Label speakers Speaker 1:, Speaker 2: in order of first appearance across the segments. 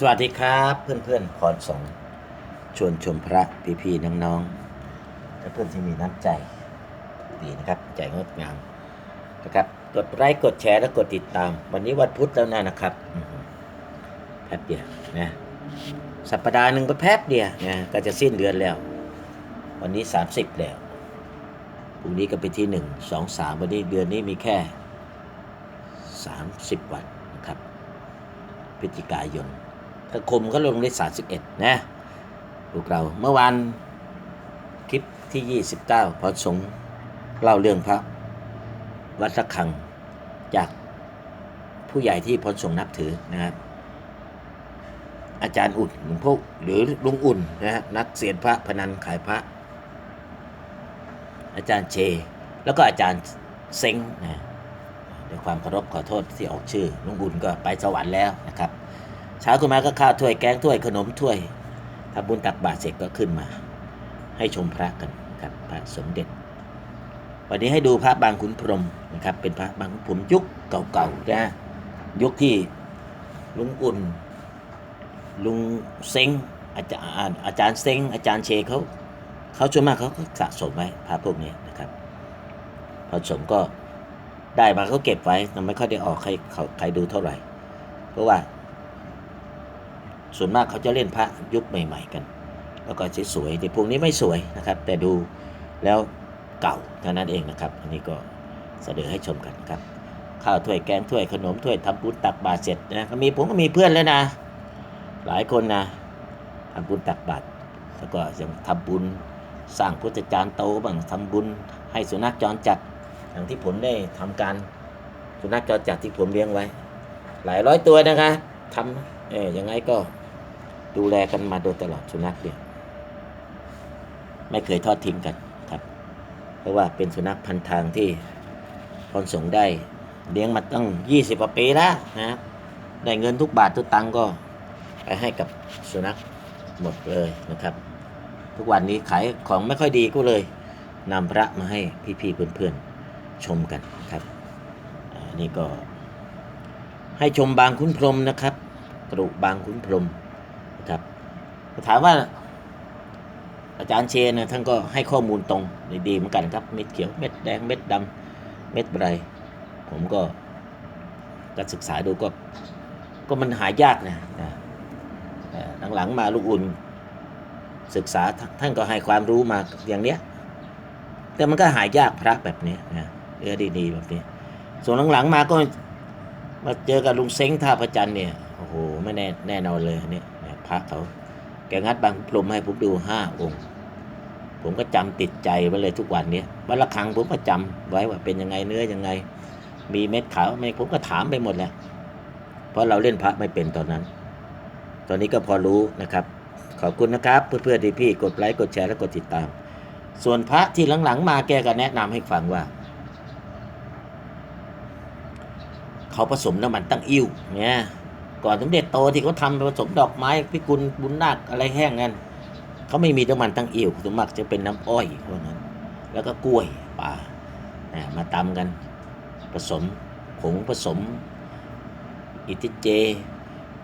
Speaker 1: สวัสดีครับเพื่อนๆพรสงชวนชมพระพี่ๆน้องๆและเพื่อนที่มีน้ำใจดีนะครับ ใจงดงามนะครับกดไลค์กดแชร์และกดติดตาม วันนี้วันพุธแล้วนะนะครับแป๊บเดียวนะสัปดาห์หนึ่งก็แป๊บเดียวนะก็จะสิ้นเดือนแล้ว วันนี้ 30 แล้วพรุ่งนี้ก็เป็นที่หนึ่งสองสามวันนี้เดือนนี้มีแค่ 30 วันนะครับพฤศจิกายน คมก็ลงได้ 31 นะพวกเราเมื่อวานคลิปที่ 29 พอสงเล่าเรื่องพระวัดระฆังจากผู้ใหญ่ที่พอสงนับถือนะครับอาจารย์อุ่นหลวงพ่อหรือลุงอุ่นนะฮะนักเสียนพระพนันขายพระ อาจารย์เช แล้วก็อาจารย์เซ็งนะด้วยความเคารพขอโทษที่ออกชื่อลุงอุ่นก็ไปสวรรค์แล้วนะครับ เช้าขึ้นมาก็ข้าวถ้วยแกงถ้วยขนมถ้วยทำบุญตักบาตรเสร็จก็ขึ้นมา ให้ชมพระกันนะครับพระสมเด็จ วันนี้ให้ดูพระบางขุนพรหมนะครับ เป็นพระบางขุนพรมยุคเก่าๆนะยุคที่ลุงอุ่น ลุงเซ้งอาจารย์อาจารย์เซ้งอาจารย์เชเขาเขาส่วนมากเขาก็สะสมไว้พระพวกนี้นะครับพอสมก็ได้มาเขาเก็บไว้แต่ไม่ค่อยได้ออกใครใครดูเท่าไหร่ เพราะว่า ส่วนมากเขาจะเล่นพระยุคใหม่ ๆ กัน แล้วก็สวยๆแต่พวกนี้ไม่สวยนะครับ แต่ดูแล้วเก่าเท่านั้นเองนะครับ อันนี้ก็เสนอให้ชมกันครับข้าวถ้วยแกงถ้วยขนมถ้วยทำบุญตักบาตรเสร็จนะก็มีผมก็มีเพื่อนแล้วนะ หลายคนนะทำบุญตักบาตรแล้วก็ยังทำบุญสร้างพุทธจารย์โตบ้างทำบุญให้สุนัขจรจัดอย่างที่ผมได้ทำการสุนัขจรจัดที่ผมเลี้ยงไว้ หลายร้อยตัวนะคะทำเออยังไงก็ ดูแลกันมาโดยตลอดสุนัขเนี่ยไม่เคยทอดทิ้งกันครับ เพราะว่าเป็นสุนัขพันทางที่พรสงได้เลี้ยงมาตั้ง 20กว่าปีแล้วนะได้เงินทุกบาททุกตังก็ไปให้กับสุนัขหมดเลยนะครับ ทุกวันนี้ขายของไม่ค่อยดีก็เลยนำพระมาให้พี่ๆเพื่อนๆชมกันครับนนี้ก็ให้ชมบางขุนพรหมนะครับกระดูกบางขุนพรหม ครับถามว่าอาจารย์เชนนะท่านก็ให้ข้อมูลตรงดีๆเหมือนกันครับ เม็ดเขียวเม็ดแดงเม็ดดำเม็ดอะไรผมก็ก็ศึกษาดูก็ก็มันหายากนะนะหลังๆมาลูกอุ่น ศึกษาท่านก็ให้ความรู้มาอย่างเนี้ย แต่มันก็หายากพระแบบนี้นะเนื้อดีๆแบบนี้ ส่วนหลังๆมาก็มาเจอกับลุงเซ้งท่าพระจันทร์เนี่ยโอ้โหไม่แน่แน่นอนเลยเนี่ยเนี่ย พระเขาแกงัดบางพรมให้ผมดูห้าองค์ ผมก็จำติดใจไว้เลยทุกวันเนี้ยวันละครั้งผมก็จำไว้ว่าเป็นยังไงเนื้อยังไง มีเม็ดขาวไหมผมก็ถามไปหมดแหละเพราะเราเล่นพระไม่เป็นตอนนั้น ตอนนี้ก็พอรู้นะครับ ขอบคุณนะครับ เพื่อนๆที่พี่กดไลค์กดแชร์และกดติดตาม ส่วนพระที่หลังๆ มาแกก็แนะนำให้ฟังว่าเขาผสมน้ำมันตั้งอิ่วเนี่ย ก่อนสมเด็จโตที่เขาทำผสมดอกไม้พิกุลบุญนาคอะไรแห้งกันเขาไม่มีน้ำมันตั้งอิ่วสมมติจะเป็นน้ำอ้อยพวกนั้น แล้วก็กล้วยป่านะมาตำกันผสมผงผสม อิทิเจ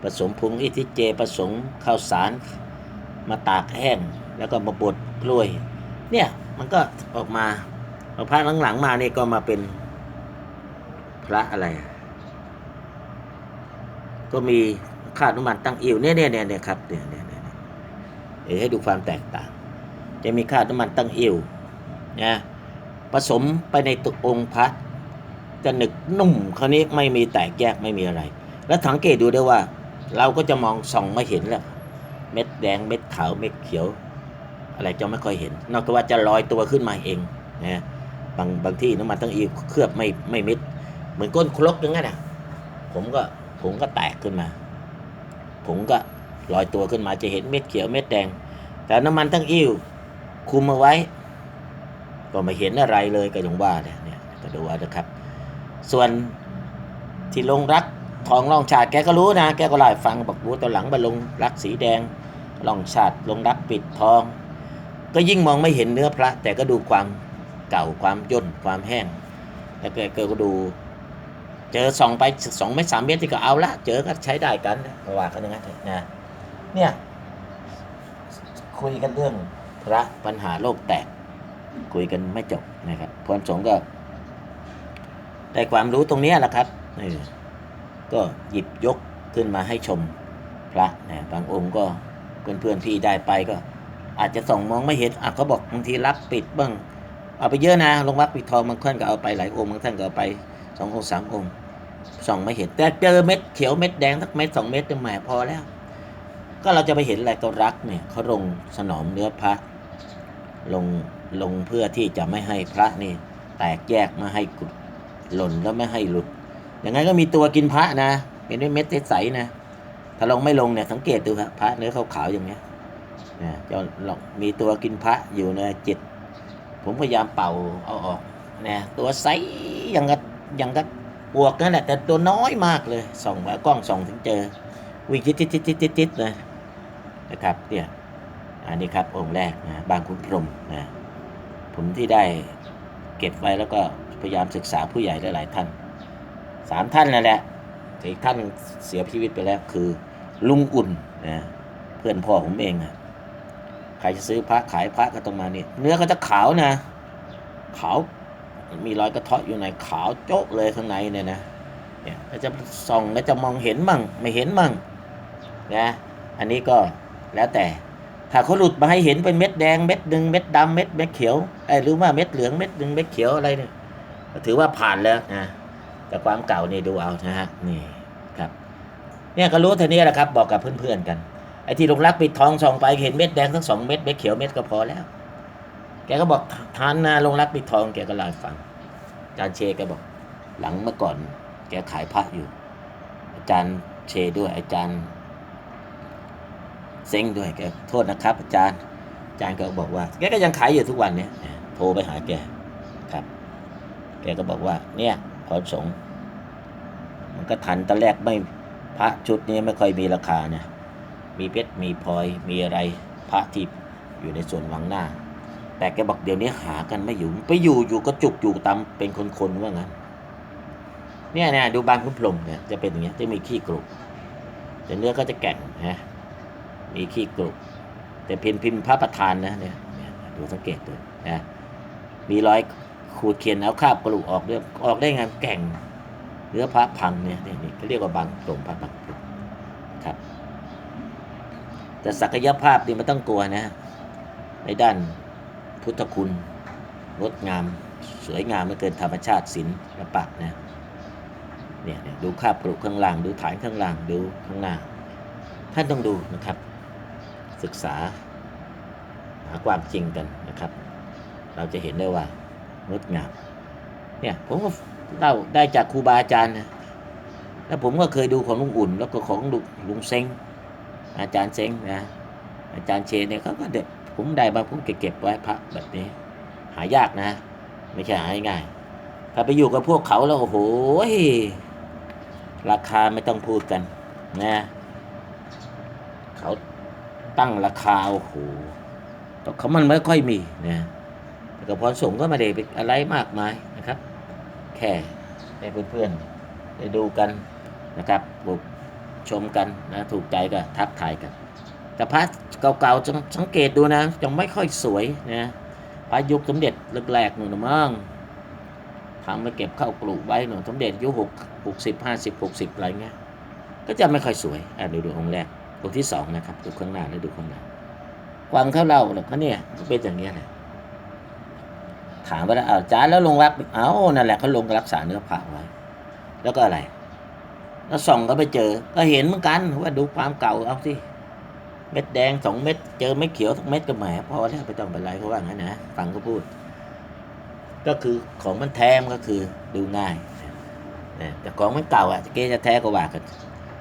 Speaker 1: ผสมผงอิทิเจผสมข้าวสารมาตากแห้ง แล้วก็มาบดกล้วย เนี่ยมันก็ออกมาเอพระหลังๆมานี่ก็มาเป็นพระอะไรอะ ก็มีค่าน้ำมันตั้งอิ่วเนี่ยเนี่ยเนี่ยเนี่ยครับเนี่ยเนี่ยเนี่ยเนี่ยเดี๋ยวให้ดูความแตกต่าง จะมีค่าน้ำมันตั้งอิ่วนะผสมไปในตุองค์พระจะหนึกนุ่มคราวนี้ไม่มีแตกแยกไม่มีอะไร แล้วสังเกตดูได้ว่า เราก็จะมองส่องไม่เห็นแล้วเม็ดแดงเม็ดขาวเม็ดเขียว อะไรจะไม่ค่อยเห็น นอกจากว่าจะลอยตัวขึ้นมาเองนะบางบางที่น้ำมันตั้งอิ่วเคลือบไม่ไม่มิด เหมือนก้นครกอย่างนั้นอะผมก็ ผงก็แตกขึ้นมา ผงก็ลอยตัวขึ้นมาจะเห็นเม็ดเขียวเม็ดแดง แต่น้ำมันตั้งอิ่วคุมเอาไว้ ก็ไม่เห็นอะไรเลยก็ย่างว่าเนี่ยเนี่ยก็ดูเอานะครับ ส่วนที่ลงรักทองร่องชาติแกก็รู้นะ แกก็เล่าให้ฟังบอกว่าตอนหลังมาลงรักสีแดงร่องชาติลงรักปิดทอง ก็ยิ่งมองไม่เห็นเนื้อพระ แต่ก็ดูความเก่าความย่นความแห้ง แล้วแกก็ดู เจอส่องไปสองเมตรสามเมตรที่ก็เอาละ เจอก็ใช้ได้กันว่ากันอย่างนั้นะนะเนี่ยคุยกันเรื่องพระปัญหาโลกแตก คุยกันไม่จบนะครับพรสงฆ์ก็ได้ความรู้ตรงนี้แหละครับก็หยิบยกขึ้นมาให้ชมพระนะบางองค์ก็เพื่อนเพื่อนๆพี่ได้ไปก็ อาจจะส่องมองไม่เห็นอะเขาบอกบางทีรับปิดบ้างเอาไปเยอะนะลงวัดปิดทองบางท่านก็เอาไปหลายองค์บางท่านก็เอาไปสององค์สามองค์ ส่องไม่เห็น แต่เจอเม็ดเขียวเม็ดแดงสักเม็ดสองเม็ดจะแหมพอแล้ว ก็เราจะไปเห็นอะไรก็รักเนี่ยเขาลงสนอมเนื้อพระลงลงเพื่อที่จะไม่ให้พระนี่แตกแยกไมาให้กุดหล่นแล้วไม่ให้หลุด อย่างนั้นก็มีตัวกินพระนะเห็นด้วยเม็ดใสๆนะถ้าลงไม่ลงเนี่ยสังเกตดูครับพระเนื้อขาวๆอย่างเนี้ยนะจะลองมีตัวกินพระอยู่ในจิต ผมพยายามเป่าเอาออกนะตัวใสอย่างกับอย่างกับ ปวกนั่นแหละแต่ตัวน้อยมากเลยส่องแบบกล้องส่องถึงเจอ วิ่งจิตจิตจิตจิตจิตจิตเลยนะครับเนี่ยอันนี้ครับองค์แรกนะบางขุนพรมนะผมที่ได้เก็บไว้แล้วก็พยายามศึกษาผู้ใหญ่หลายๆท่านสามท่านนั่นแหละแต่อีกท่านเสียชีวิตไปแล้วคือ ลุงอุ่นนะเพื่อนพ่อผมเองอะใครจะซื้อพระขายพระก็ต้องมานี่เนื้อก็จะขาวนะขาว มีรอยกระเทาะอยู่ในขาวโจ๊กเลยข้างในเนี่ยนะเนี่ยจะส่องก็จะมองเห็นมั่งไม่เห็นมั่งนะอันนี้ก็แล้วแต่ถ้าเขาหลุดมาให้เห็นเป็นเม็ดแดงเม็ดหนึ่งเม็ดดำเม็ดเม็ดเขียวไอ้หรือว่าเม็ดเหลืองเม็ดหนึ่งเม็ดเขียวอะไรเนี่ยก็ถือว่าผ่านแล้วนะแต่ความเก่านี่ดูเอานะฮะนี่ครับ เนี่ยก็รู้เท่านี้แหละครับ บอกกับเพื่อนๆกันไอ้ที่ลงรักปิดทองส่องไปเห็นเม็ดแดงทั้งสองเม็ดเม็ดเขียวเม็ดก็พอแล้ว แกก็บอกทานนาลงรักปิดทองแกก็เล่าให้ฟังอาจารย์เชแกบอก หลังเมื่อก่อน แกขายพระอยู่ อาจารย์เชด้วย อาจารย์เซ้งด้วยแกโทษนะครับ อาจารย์อาจารย์ก็บอกว่า แกก็ยังขายอยู่ทุกวันเนี่ยโทรไปหาแกครับ แกก็บอกว่า เนี่ยพรสงมันก็ทันตอนแรกไม่พระชุดนี้ไม่ค่อยมีราคานะมีเพชรมีพลอยมีอะไรพระที่อยู่ในส่วนวังหน้า แต่แกบอกเดี๋ยวนี้หากันไม่อยู่ ไปอยู่อยู่ก็จุกอยู่ตามเป็นคนๆว่างั้นเนี่ยเนี่ยดูบางคุณพรมเนี่ยจะเป็นอย่างเงี้ยจะมีขี้กรุแต่เนื้อก็จะแก่งนะมีขี้กรุแต่พิมพ์พิมพ์พระประธานนะเนี่ยดูสังเกตดูนะมีรอยขูดเขียนเอาคาบกระดูกออกด้วยออกได้ไงแก่งเนื้อพระพังเนี่ยเนี่ยนี่เขาเรียกว่าบางกลมพระบางกลมครับ แต่ศักยภาพนี่มันต้องกลัวนะ ในด้าน พุทธคุณงดงาม สวยงามไม่เกินธรรมชาติศิลปะนะเนี่ยเนี่ยดูคาบกรุข้างล่าง ดูฐานข้างล่าง ดูข้างหน้า ท่านต้องดูนะครับ ศึกษา หาความจริงกันนะครับ เราจะเห็นได้ว่างดงาม เนี่ยผมก็เล่าได้จากครูบาอาจารย์นะแล้วผมก็เคยดูของลุงอุ่น แล้วก็ของลุงเซ้งอาจารย์เซ้งนะอาจารย์เชนเนี่ยเขาก็เด็ด ผมได้มาผมเก็บไว้พระแบบนี้ หายากนะ ไม่ใช่หาง่ายถ้าไปอยู่กับพวกเขาแล้วโอ้โหราคาไม่ต้องพูดกันนะเขาตั้งราคาโอ้โหแต่เขามันไม่ค่อยมีนะแต่กับพรสงก็ไม่ได้เป็นอะไรมากมายนะครับ แค่ให้เพื่อนๆได้ดูกันนะครับบุกชมกันนะถูกใจก็ทักทายกัน แต่พระเก่าๆสังเกตดูนะจะไม่ค่อยสวยนะพระยุคสมเด็จแรกๆหนูนะมั่งทำมาเก็บเข้ากลูไว้หนูสมเด็จอายุหกหกสิบห้าสิบหกสิบอะไรเงี้ย ก็จะไม่ค่อยสวยอะดูดูองค์แรกองค์ที่สองนะครับดูข้างหน้าแล้วดูข้างหน้าความเขาเล่าแล้วก็เนี่ยเป็นอย่างเงี้ยแหละถามว่าเอาวจานแล้วลงรักเอานั่นแหละเขาลงรักษาเนื้อผ้าไว้ แล้วก็อะไร แล้วส่องก็ไปเจอ ก็เห็นเหมือนกันว่าดูความเก่าเอาสิ เม็ดแดงสองเม็ดเจอเม็ดเขียวสักเม็ดก็แหมพอแล้วไม่ต้องเป็นไรเขาว่างั้นนะฟังเขาพูด ก็คือของมันแท้มก็คือดูง่ายนะแต่ของมันเก่าอะเกจะแท้ก็ว่ากัน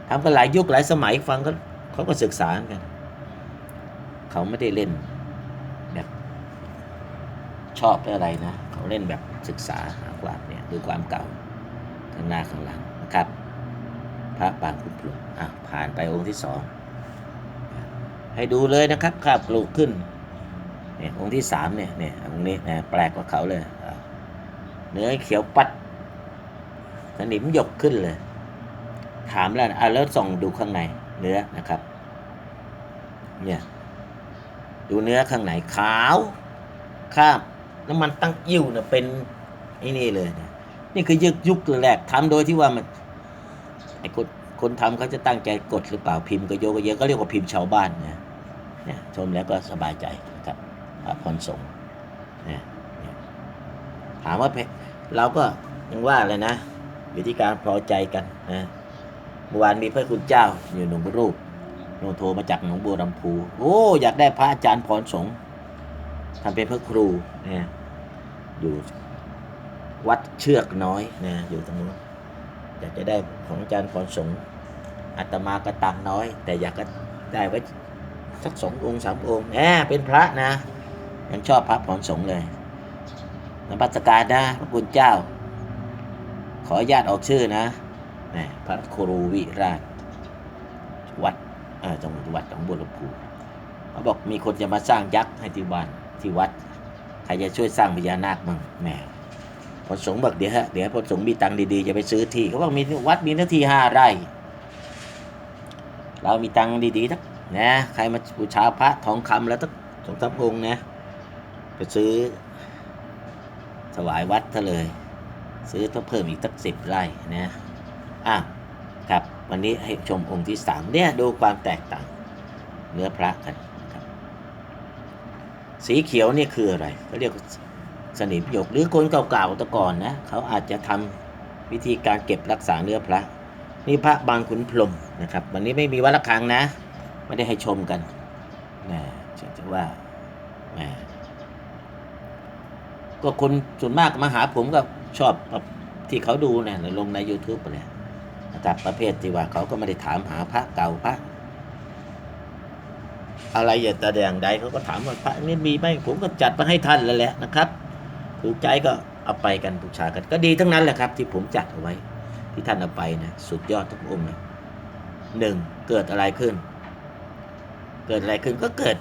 Speaker 1: ทำกันหลายยุคหลายสมัยฟังเขาเขาก็ศึกษากัน เขาไม่ได้เล่นแบบชอบหรืออะไรนะ เขาเล่นแบบศึกษาหาความเนี่ยดูความเก่าข้างหน้าข้างหลังนะครับ พระปางคุณปลุกอะผ่านไปองค์ที่สอง ให้ดูเลยนะครับคาบปลูกขึ้นเนี่ยองค์ที่สามเนี่ยเนี่ยองค์นี้นะแปลกกว่าเขาเลยเนื้อเขียวปัดสนิมหยกขึ้นเลย ถามแล้วนะอะแล้วส่องดูข้างในเนื้อนะครับ เนี่ยดูเนื้อข้างในขาวคราบน้ำมันตั้งอิ่วเนี่ยเป็นไอ้นี่เลยนะนี่คือยุคยุคแรกทำโดยที่ว่ามันไอ้คนคนทำเขาจะตั้งใจกดหรือเปล่าพิมพ์ก็โยกเยอะก็เรียกว่าพิมพ์ชาวบ้านนะ เนี่ยชมแล้วก็สบายใจนะครับพระพรสงฆ์เนี่ยเนี่ยถามว่าเพเราก็ยังว่าเลยนะอยู่ที่การพอใจกันนะเมื่อวานมีพระคุณเจ้าอยู่หนึ่งรูปโนโทรมาจากหนองบัวลำพูโอ้อยากได้พระอาจารย์พรสงฆ์ทำเป็นพระครูเนี่ยอยู่วัดเชือกน้อยนะอยู่ตรงนู้นอยากจะได้ของอาจารย์พรสงฆ์อาตมาก็ตังน้อย แต่อยากก็ได้ไว้ สักสององค์สามองค์แหมเป็นพระนะยังชอบพระพรสงเลยนมัสการนะพระคุณเจ้า ขออนุญาตออกชื่อนะแหมพระครูวิราชวัดจังหวัดวัดของบัวลำพูเขาบอกมีคนจะมาสร้างยักษ์ให้ที่บ้านที่วัดใครจะช่วยสร้างพญานาคบ้างแหมพระสงบอกเดี๋ยวฮะเดี๋ยวพระสงมีตังดีๆจะไปซื้อที่เขาบอกมีวัดมีเนื้อที่ห้าไร่ เรามีตังดีๆทัก นะใครมาบูชาพระทองคำแล้วทักสองสามองค์นะไปซื้อถวายวัดซะเลย ซื้อต้องเพิ่มอีกสักสิบไร่นะอะครับวันนี้ให้ชมองค์ที่สามเนี่ยดูความแตกต่างเนื้อพระกันครับสีเขียวนี่คืออะไรเขาเรียกสนิมหยกหรือคนเก่าๆตะก่อนนะเขาอาจจะทำวิธีการเก็บรักษาเนื้อพระ นี่พระบางขุนพรมนะครับ วันนี้ไม่มีวัดระฆังนะ ไม่ได้ให้ชมกันนะจะว่าแหมก็คนส่วนมากมาหาผมก็ชอบที่เขาดูเนี่ยลงใน YouTube ไปเลยนะครับประเภทที่ว่าเขาก็ไม่ได้ถามหาพระเก่าพระอะไรอย่างแต่อย่างใดเขาก็ถามว่าพระนี่มีไหมผมก็จัดมาให้ท่านแล้วแหละนะครับ ถูกใจก็เอาไปกันบูชากันก็ดีทั้งนั้นแหละครับ ที่ผมจัดเอาไว้ ที่ท่านเอาไปนะสุดยอดทุกองค์นะหนึ่งเกิดอะไรขึ้น กิดอะไรขึ้นก็เกิด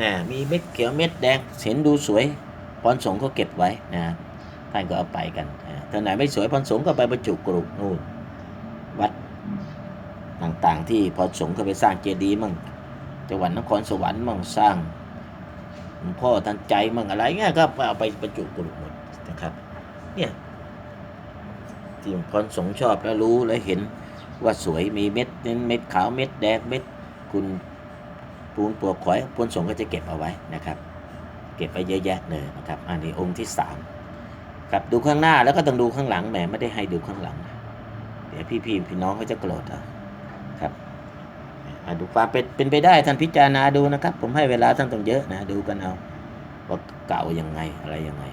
Speaker 1: นะมีเม็ดเขียวเม็ดแดงเห็นดูสวยพรสงฆ์ก็เก็บไว้นะท่านก็เอาไปกันนะถ้าไหนไม่สวยพรสงฆ์ก็ไปบรรจุกรุนู่นวัดต่างๆ ที่พรสงฆ์เขาไปสร้างเจดีย์มั่งจังหวัดนครสวรรค์มั่งสร้างพ่อทันใจมั่งอะไรเงี้ยก็เอาไปบรรจุกรุหมดนะครับเนี่ยที่พรสงฆ์ชอบแล้วรู้แล้วเห็นว่าสวยมีเม็ดเน้นเม็ดขาวเม็ดแดงเม็ดคุณ ปูนปลวกขอยพรสงก็จะเก็บเอาไว้นะครับ เก็บไว้เยอะแยะเลยนะครับ อันนี้องค์ที่สามครับดูข้างหน้าแล้วก็ต้องดูข้างหลังแหมไม่ได้ให้ดูข้างหลัง เดี๋ยวพี่พี่พี่น้องเขาจะโกรธอะครับอะดูความเป็นเป็นไปได้ท่านพิจารณาดูนะครับ ผมให้เวลาท่านต้องเยอะนะดูกันเอาว่าเก่ายังไงอะไรยังไง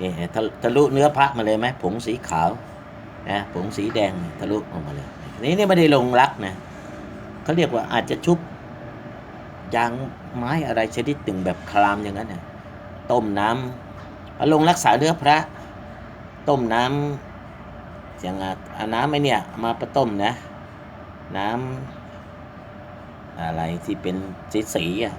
Speaker 1: นี่ทะทะลุเนื้อพระมาเลยไหมผงสีขาว นะผงสีแดงทะลุออกมาเลยนี่นี่ไม่ได้ลงรักนะเขาเรียกว่าอาจจะชุบยางไม้อะไรชนิดหนึ่งแบบคลามอย่างนั้นนะต้มน้ำเอาลงรักษาเนื้อพระ ต้มน้ำอย่างอาน้ำไอเนี่ยมาประต้มนะ น้ำอะไรที่เป็นสีสีอะ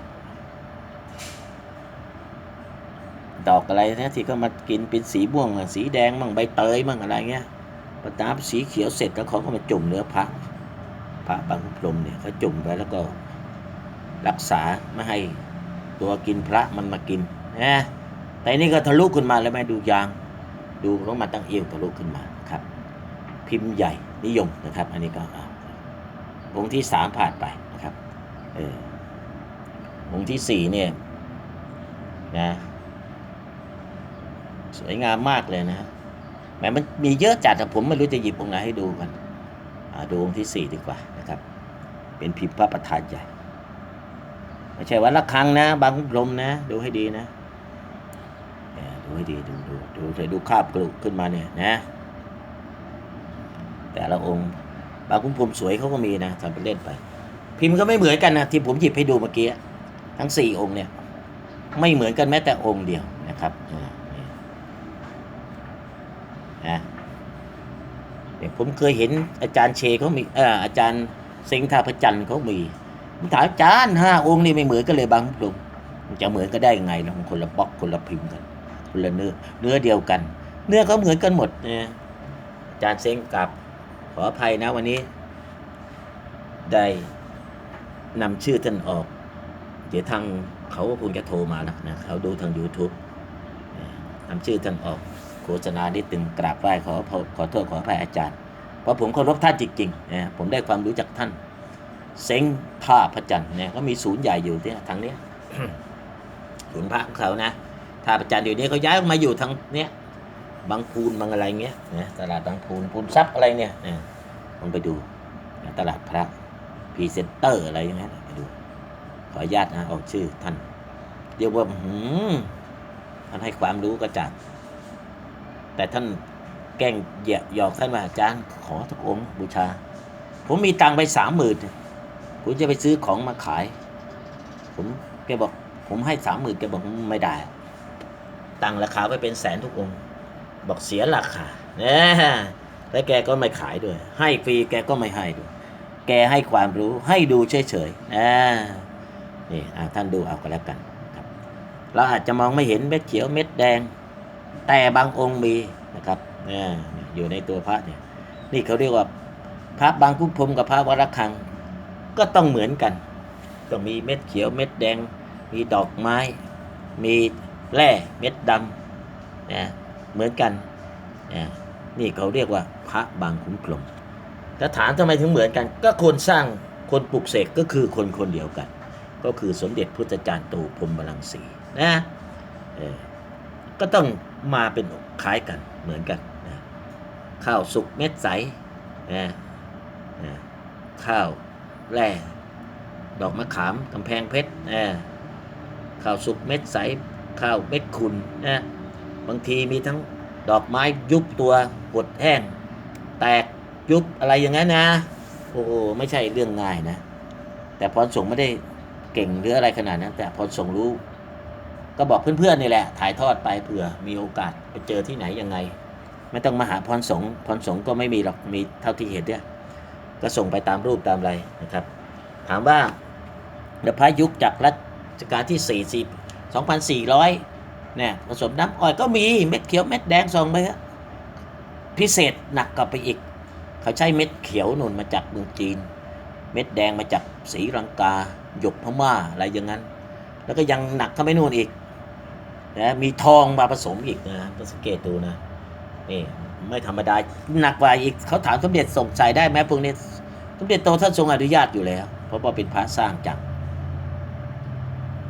Speaker 1: ดอกอะไรนะที่เขามากินเป็นสีม่วงมั่งสีแดงมั่งใบเตยมั่งอะไรเงี้ย พอน้ำสีเขียวเสร็จแล้วเขาก็มาจุ่มเนื้อพระพระบางพรมเนี่ยเขาจุ่มไว้แล้วก็รักษาไม่ให้ตัวกินพระมันมากินนะแต่นี่ก็ทะลุขึ้นมาแล้วไหมดูยาง ดูเขามาตั้งเอียวทะลุขึ้นมาครับ พิมพ์ใหญ่นิยมนะครับ อันนี้ก็อ่าองค์ที่สามผ่านไปนะครับเออองค์ที่สี่เนี่ยนะสวยงามมากเลยนะฮะ แหมมันมีเยอะจัดแต่ผมไม่รู้จะหยิบองค์ไหนให้ดูกันดูองค์ที่สี่ดีกว่านะครับ เป็นพิมพ์พระประธานใหญ่ไม่ใช่วันละครังนะ บางพรมนะ ดูให้ดีนะดูให้ดีดูดูดูเธอดูคาบกรุกขึ้นมาเนี่ยนะ แต่ละองค์บางคุ้มพรมสวยเขาก็มีนะทำไปเล่นไป พิมพ์ก็ไม่เหมือนกันนะที่ผมหยิบให้ดูเมื่อกี้ทั้งสี่องค์เนี่ย ไม่เหมือนกันแม้แต่องค์เดียวนะครับ นะเดี๋ยวผมเคยเห็นอาจารย์เชเขามีเอออาจารย์เซงทาพจันทร์เขามีผมถามอาจารย์ห้าองค์นี่ไม่เหมือนกันเลยบางกลุ่มจะเหมือนกันได้ยังไงนะมันคนละบล็อกคนละพิมพ์กัน คนละเนื้อเนื้อเดียวกัน เนื้อเขาเหมือนกันหมดนะอาจารย์เซงกับขออภัยนะวันนี้ ได้นำชื่อท่านออก เดี๋ยวทางเขาก็คงจะโทรมาแล้วนะเขาดูทาง YouTube นำชื่อท่านออก โฆษณานิดตึงกราบไหว้ขอขอโทษขออภัยอาจารย์ เพราะผมเคารพท่านจริงๆนะผมได้ความรู้จากท่าน เซ้งท่าพระจันทร์เนี่ยก็มีศูนย์ใหญ่อยู่ที่ทางเนี้ยศูนย์พระของเขานะท่าพระจันทร์เดี๋ยวนี้เขาย้ายออกมาอยู่ทางเนี้ยบางพูนบางอะไรเงี้ยนะตลาดบางพูนพูนทรัพย์อะไรเนี่ยนะลองไปดูนะตลาดพระพรีเซนเตอร์อะไรอย่างเงี้ยไปดูขออนุญาตนะออกชื่อท่าน เรียกว่าหืมท่านให้ความรู้กระจ่าง แต่ท่านแกล้งเหยยหยอกท่านว่าอาจารย์ขอทุกองค์บูชา ผมมีตังไปสามหมื่นผมจะไปซื้อของมาขาย ผมแกบอกผมให้สามหมื่นแกบอกไม่ได้ ตังราคาไปเป็นแสนทุกองค์ บอกเสียราคาเนี่ยแล้วแกก็ไม่ขายด้วย ให้ฟรีแกก็ไม่ให้ด้วย แกให้ความรู้ให้ดูเฉยๆนะนี่ท่านดูเอาก็แล้วกันครับ เราอาจจะมองไม่เห็นเม็ดเขียวเม็ดแดง แต่บางองค์มีนะครับนี่อยู่ในตัวพระเนี่ยนี่เขาเรียกว่าพระบางคุพรมกับพระวรคัง ก็ต้องเหมือนกัน ต้องมีเม็ดเขียวเม็ดแดง มีดอกไม้ มีแร่เม็ดดำนะเหมือนกันนะนี่เขาเรียกว่าพระบางคุ้มกลมถ้าถามทำไมถึงเหมือนกัน ก็คนสร้างคนปลุกเสกก็คือคนคนเดียวกัน ก็คือสมเด็จพุทธจารย์โตพรมบาลังสีนะเออ ก็ต้องมาเป็นคล้ายกันเหมือนกันนะข้าวสุกเม็ดใสนะนะข้าวแร่ดอกมะขามกำแพงเพชรนะข้าวสุกเม็ดใส ข้าวเม็ดขุนนะบางทีมีทั้งดอกไม้ยุบตัวหดแห้ง แตกยุบอะไรอย่างนั้นนะโอ้โหไม่ใช่เรื่องง่ายนะ แต่พรสงไม่ได้เก่งหรืออะไรขนาดนั้นแต่พรสงรู้ ก็บอกเพื่อนๆนี่แหละ ถ่ายทอดไปเผื่อมีโอกาสไปเจอที่ไหนยังไง ไม่ต้องมาหาพรสงฆ์พรสงฆ์ก็ไม่มีหรอกมีเท่าที่เห็นเนี่ยก็ส่งไปตามรูปตามอะไรนะครับ ถามว่าเดพระยุคจากรัชกาลที่ 40 2,400เนี่ยผสมน้ำอ้อยก็มีเม็ดเขียวเม็ดแดงส่งไปฮะพิเศษหนักกว่าไปอีก เขาใช้เม็ดเขียวนุ่นมาจากเมืองจีน เม็ดแดงมาจากศรีลังกาหยกพม่าอะไรอย่างนั้น แล้วก็ยังหนักเข้าไปนู่นอีก นะมีทองมาผสมอีกนะต้องสังเกตดูนะนี่ไม่ธรรมดาหนักกว่าอีกเขาถามสมเด็จส่งใส่ได้ไหมพวกนี้สมเด็จโตท่านทรงอนุญาตอยู่แล้ว เพราะว่าเป็นพระสร้างจาก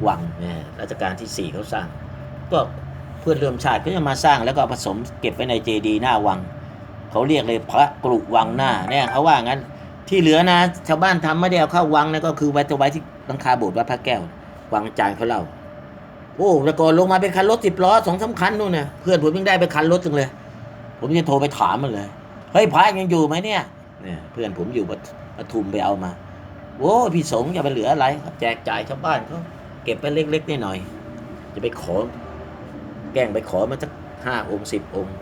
Speaker 1: วังนี่ยรัชกาลที่สี่เขาสร้าง ก็เพื่อนร่วมชาติก็จะมาสร้างแล้วก็ผสมเก็บไว้ในเจดีย์หน้าวังเขาเรียกเลยพระกรุวังหน้าเนี่ยเขาว่างั้นที่เหลือนะ ชาวบ้านทำไม่ได้เอาเข้าวังนะก็คือไว้ไว้ที่ลังคาโบสถ์วัดพระแก้ว วังจานเขาเล่า โอ้แต่ก่อนลงมาเป็นคันรถสิบล้อสองสามคันนู่นนะเพื่อนผมยังได้ไปคันรถจังเลย ผมจะโทรไปถามมันเลยเฮ้ยพระยังอยู่ไหมเนี่ยเนี่ย เพื่อนผมอยู่ปทุปทุมไปเอามาโอ้พี่สงอย่าไปเหลืออะไรแจกจ่ายชาวบ้านเขาเก็บไปเล็กๆนหน่อยจะไปขอ แกล้งไปขอมาสักห้าองค์สิบองค์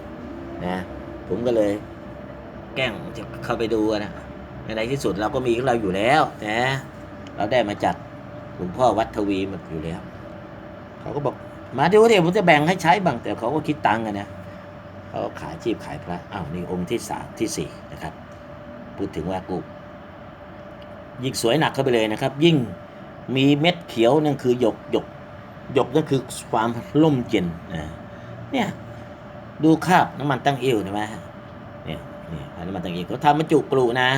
Speaker 1: นะผมก็เลย แกล้งจะเข้าไปดูนะในที่สุดเราก็มีของเราอยู่แล้วนะเราได้มาจากหลวงพ่อวัดทวีมาอยู่แล้ว เขาก็บอกมาดูดิผมจะแบ่งให้ใช้บ้างแต่เขาก็คิดตังค์กันนะเขาก็ขายชีพขายพระอ้าวนี่องค์ที่สามที่สี่นะครับ พูดถึงว่ากูยิ่งสวยหนักเข้าไปเลยนะครับ ยิ่งมีเม็ดเขียวนั่นคือหยกหยกหยกนั่นคือความร่มเย็นนะเนี่ยดูคราบน้ำมันตั้งเอวเห็นไหมฮะเนี่ยนี่ยน้ำมันตั้งเอวเขาทำมาจุกรูนะ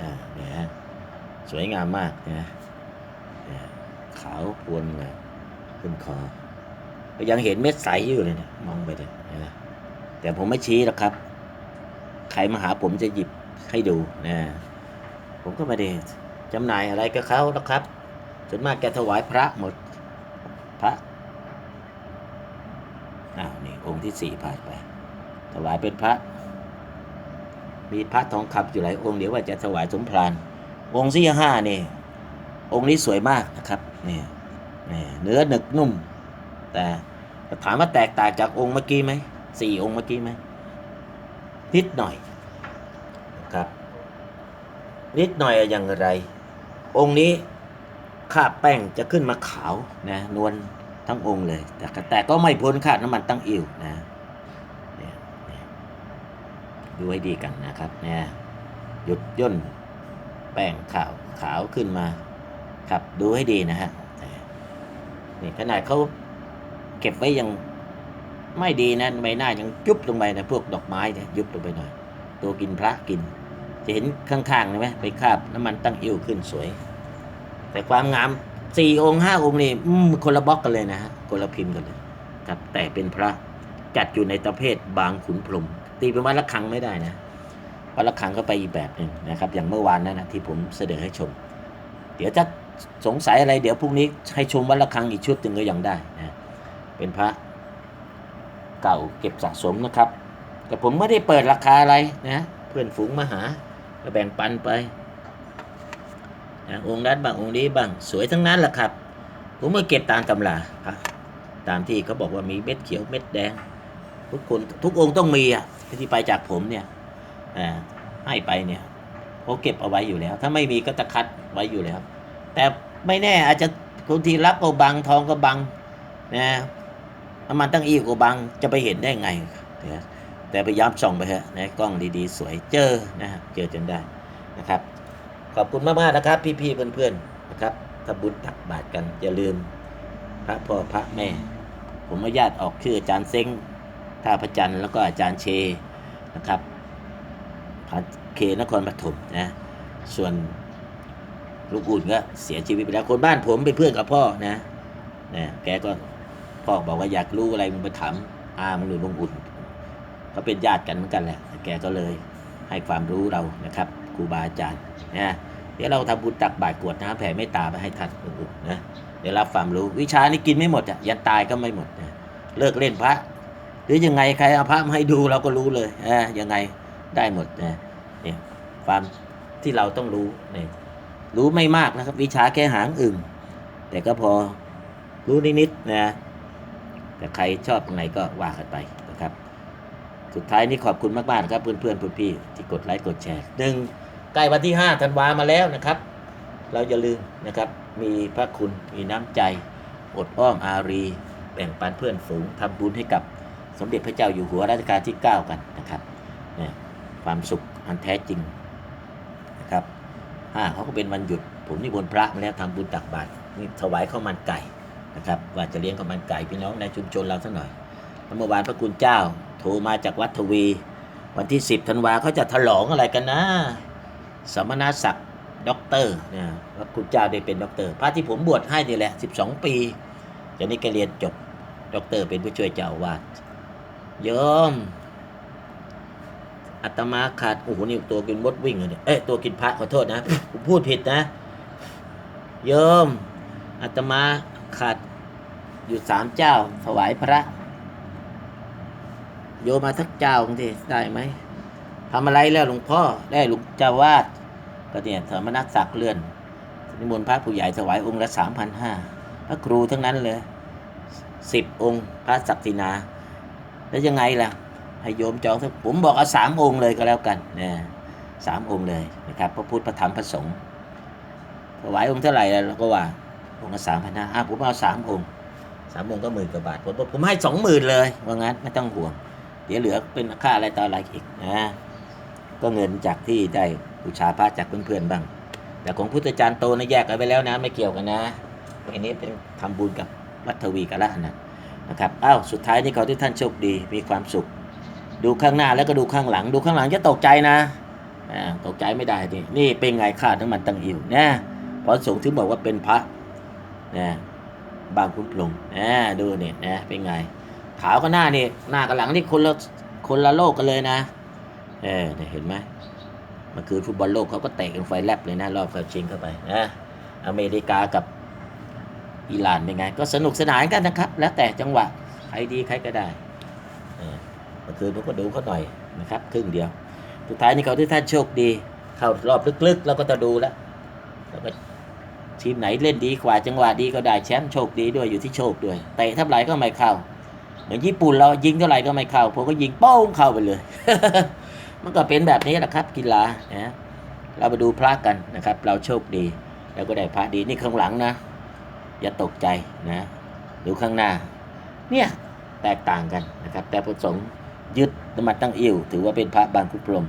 Speaker 1: อ่าเนี่ยสวยงามมากนะขาวพวนเลย ขึ้นคอ ยังเห็นเม็ดใสอยู่เลยเนี่ยมองไปเลยนะแต่ผมไม่ชี้หรอกครับ ใครมาหาผมจะหยิบให้ดูนะผมก็ไม่ได้จำหน่ายอะไรกับเขาหรอกครับส่วนมากแกถวายพระหมดพระอ้าวนี่องค์ที่สี่ผ่านไป ถวายเป็นพระ มีพระทองคำอยู่หลายองค์เดี๋ยวว่าจะถวายสมพรานองค์ที่ห้านี่ องค์นี้สวยมากนะครับนี่ นี่เนื้อหนึกนุ่ม แต่ถามว่าแตกต่างจากองค์เมื่อกี้ไหมสี่องค์เมื่อกี้ไหมนิดหน่อยครับ นิดหน่อยอย่างไร องค์นี้คราบแป้งจะขึ้นมาขาวนะนวลทั้งองค์เลย แต่ก็แต่ก็ไม่พ้นค่าน้ำมันตั้งอิ่วนะดูให้ดีกันนะครับเนี่ยหยุดย่นแป้งขาวขาวขึ้นมา ครับดูให้ดีนะฮะ นี่ขนาดเขาเก็บไว้ยังไม่ดีนะใบหน้ายังยุบลงไปนะพวกดอกไม้เนี่ยยุบลงไปหน่อย ตัวกินพระกิน จะเห็นข้างๆเห็นไหมไปคาบน้ำมันตั้งอิ้วขึ้นสวย แต่ความงามสี่องค์ห้าองค์นี่อืมคนละบล็อกกันเลยนะฮะคนละพิมพ์กันเลยครับแต่เป็นพระจัดอยู่ในประเภทบางขุนพรมตีเป็นวัดละคังไม่ได้นะวัดละคังก็ไปอีกแบบหนึ่งนะครับ อย่างเมื่อวานนั้นนะที่ผมเสนอให้ชม เดี๋ยวจะ สงสัยอะไรเดี๋ยวพรุ่งนี้ให้ชมวัดละคังอีกชุดหนึ่งก็ยังได้นะเป็นพระเก่าเก็บสะสมนะครับ แต่ผมไม่ได้เปิดราคาอะไรนะเพื่อนฝูงมาหาก็แบ่งปันไปนะองค์นั้นบ้างองค์นี้บ้างสวยทั้งนั้นแหละครับ ผมมาเก็บตามตำราครับตามที่เขาบอกว่ามีเม็ดเขียวเม็ดแดง ทุกคนทุกองค์ต้องมีอะที่ไปจากผมเนี่ยอ่าให้ไปเนี่ยเขาเก็บเอาไว้อยู่แล้ว ถ้าไม่มีก็จะคัดไว้อยู่แล้ว แต่ไม่แน่อาจจะคนที่รับก็บังทองก็บังนะน้ำมันตั้งอีกก็บังจะไปเห็นได้ไงนะแต่พยายามส่องไปเถอะนะกล้องดีๆ สวยเจอนะครับเจอจนได้นะครับ ขอบคุณมากๆนะครับ พี่ๆเพื่อนๆนะครับทำบุญตักบาตรกันอย่าลืม พระพ่อพระแม่ ผมอนุญาตออกชื่ออาจารย์เซ้งท่าพระจันทร์แล้วก็อาจารย์เชนะครับพันเคนครปฐมนะส่วน ลูกอุ่นก็เสียชีวิตไปแล้วคนบ้านผมเป็นเพื่อนกับพ่อนะนะแกก็พ่อบอกว่าอยากรู้อะไรมึงไปถามอามันหรือลุงอุ่นเขาเป็นญาติกันเหมือนกันแหละแกก็เลยให้ความรู้เรานะครับครูบาอาจารย์นะเดี๋ยวเราทำบุญตักบาตรกวดน้ำแผ่เมตตาไปให้ท่านลุงอุ่นนะเดี๋ยวรับความรู้วิชานี้กินไม่หมดอะยันตายก็ไม่หมดนะเลิกเล่นพระ หรือยังไงใครเอาพระมาให้ดูเราก็รู้เลยอ่ายังไงได้หมดนะเนี่ยความที่เราต้องรู้เนี่ย รู้ไม่มากนะครับ วิชาแค่หางอึ่งแต่ก็พอรู้นิดๆนะแต่ใครชอบตรงไหนก็ว่ากันไปนะครับ สุดท้ายนี้ขอบคุณมากๆนะครับเพื่อนๆพี่ๆที่กดไลค์กดแชร์หนึ่งใกล้วันที่5ธันวามาแล้วนะครับ เราอย่าลืมนะครับ มีพระคุณมีน้ำใจ อดอ้อมอารี แบ่งปันเพื่อนฝูงทำบุญให้กับสมเด็จพระเจ้าอยู่หัวรัชกาลที่ 9 กันนะครับนี่ความสุขอันแท้จริง ห้าเขาก็เป็นวันหยุด ผมนิมนต์พระมาแล้วทำบุญตักบาตรนี่ถวายข้าวมันไก่นะครับ ว่าจะเลี้ยงข้าวมันไก่พี่น้องในชุมชนเราสักหน่อยแล้วเมื่อวานพระคุณเจ้าโทรมาจากวัดทวี วันที่ 10ธันวาเขาจะฉลองอะไรกันนะสมณศักดิ์ด็อกเตอร์เนี่ยพระคุณเจ้าได้เป็นด็อกเตอร์พระที่ผมบวชให้นี่แหละ 12 ปีจะนี่แกเรียนจบด็อกเตอร์เป็นผู้ช่วยเจ้าอาวาสโยม อาตมาขาดโอ้โหนี่ตัวกินมดวิ่งเลยเนี่ยเอ้ยตัวกินพระขอโทษนะผมพูดผิดนะโยมอาตมาขาดอยู่สามเจ้าถวายพระ โยมมาทักเจ้าทีได้ไหมทำอะไรแล้วหลวงพ่อได้หลวงเจ้าวาดก็เนี่ยสมณศักดิ์เลื่อนนิมนต์พระผู้ใหญ่ถวายองค์ละสามพันห้าพระครูทั้งนั้นเลยสิบองค์พระศักดินา แล้วยังไงล่ะ ให้โยมจองสักผมบอกเอาสามองค์เลยก็แล้วกันนะสามองค์เลยนะครับพระพุทธพระธรรมพระสงฆ์ถวายองค์เท่าไหร่ล่ะเราก็ว่าองค์ละสามพันห้าอะผมเอาสามองค์สามองค์ก็หมื่นกว่าบาทผมผมให้สองหมื่นเลยว่างั้นไม่ต้องห่วง เดี๋ยวเหลือเป็นค่าอะไรต่ออะไรอีกนะก็เงินจากที่ได้บูชาพระจากเพื่อนๆบ้าง แต่ของพุทธจารย์โตนะแยกกันไปแล้วนะไม่เกี่ยวกันนะอันนี้เป็นทำบุญกับวัดทวีกะละนะนะครับอ้าวสุดท้ายนี่ขอให้ทุกท่านโชคดีมีความสุข ดูข้างหน้าแล้วก็ดูข้างหลัง ดูข้างหลังจะตกใจนะตกใจไม่ได้ดินี่เป็นไงค่าน้ำมันตังอิวนะเพราะสงฆ์ถึงบอกว่าเป็นพระนะบางคุณพลงนะดูนี่นะเป็นไง ขาวกับหน้านี่หน้ากับหลังนี่คนละคนละโลกกันเลยนะเออเนี่ยเห็นไหมเมื่อคืนฟุตบอลโลกเขาก็เตะกันไฟแลบเลยนะรอบเข้าชิงเข้าไปนะอเมริกากับอิหร่านเป็นไง ก็สนุกสนานกันนะครับ แล้วแต่จังหวะใครดีใครก็ได้ื่อคืนผมก็ดูเขาหน่อยนะครับครึ่งเดียว สุดท้ายนี่เขาที่ท่านโชคดี เข้ารอบลึกๆ แล้วก็จะดูแล้วแล้วก็ทีมไหนเล่นดีกว่าจังหวะดีก็ได้แชมป์โชคดีด้วยอยู่ที่โชคด้วยเตะเท่าไหร่ก็ไม่เข้า เหมือนญี่ปุ่นเรายิงเท่าไหร่ก็ไม่เข้าผมก็ยิงโป้งเข้าไปเลย มันก็เป็นแบบนี้แหละครับกีฬานะเราไปดูพระกันนะครับ เราโชคดีแล้วก็ได้พระดีนี่ข้างหลังนะ อย่าตกใจนะ ดูข้างหน้า เนี่ยแตกต่างกันนะครับ แต่พระสงฆ์ ยึดน้ำมันตั้งอิ่วถือว่าเป็นพระบางคุพรม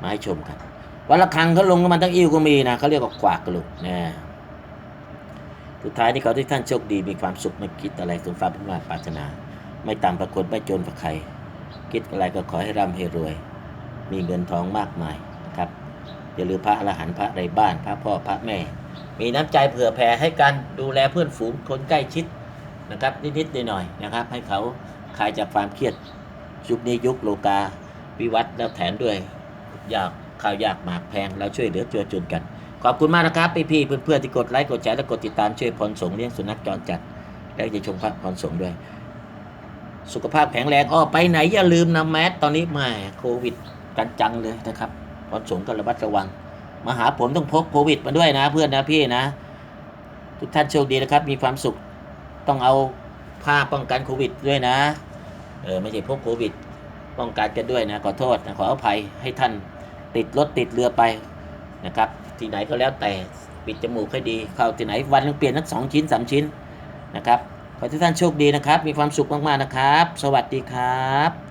Speaker 1: มาให้ชมกันวันละครั้งเขาลงน้ำมันตั้งอิ่วก็มีนะเขาเรียกว่ากวากกระลุกนะสุดท้ายนี่เขาที่ท่านโชคดีมีความสุขไม่คิดอะไรสมความมุ่งมั่นปรารถนา ไม่ต่ำประคนไม่จนกว่าใคร คิดอะไรก็ขอให้ร่ำให้รวย มีเงินทองมากมายนะครับอย่าลืมพระอรหันต์พระในบ้าน พระพ่อพระแม่ มีน้ำใจเผื่อแผ่ให้กันดูแลเพื่อนฝูงคนใกล้ชิดนะครับนิดๆหน่อยๆนะครับ ให้เขาคลายจากความเครียด ยุคนี้ยุคโลกาวิวัฒน์แล้วแถมด้วยอยากข้าวยากหมากแพงเราช่วยเหลือจัวจุนกัน ขอบคุณมากนะครับพี่ๆเพื่อนๆที่กดไลค์กดแชร์และกดติดตามช่วยพรสงเลี้ยงสุนัขจรจัด และจะชมพระพรสงด้วย สุขภาพแข็งแรงอ้อไปไหนอย่าลืมนะแมสตอนนี้แหม่โควิดกันจังเลยนะครับพรสงก็ระมัดระวังมาหาผมต้องพกโควิดมาด้วยนะเพื่อนนะพี่นะ ทุกท่านโชคดีนะครับ มีความสุขต้องเอาผ้าป้องกันโควิดด้วยนะ เออไม่ใช่พวกโควิด ป้องกันกันด้วยนะขอโทษนะขออภัยให้ท่านติดรถติดเรือไปนะครับที่ไหนก็แล้วแต่ปิดจมูกให้ดีเข้าที่ไหนวันนึงเปลี่ยนทั้งสองชิ้นสามชิ้นนะครับขอให้ท่านโชคดีนะครับ มีความสุขมากๆนะครับ สวัสดีครับ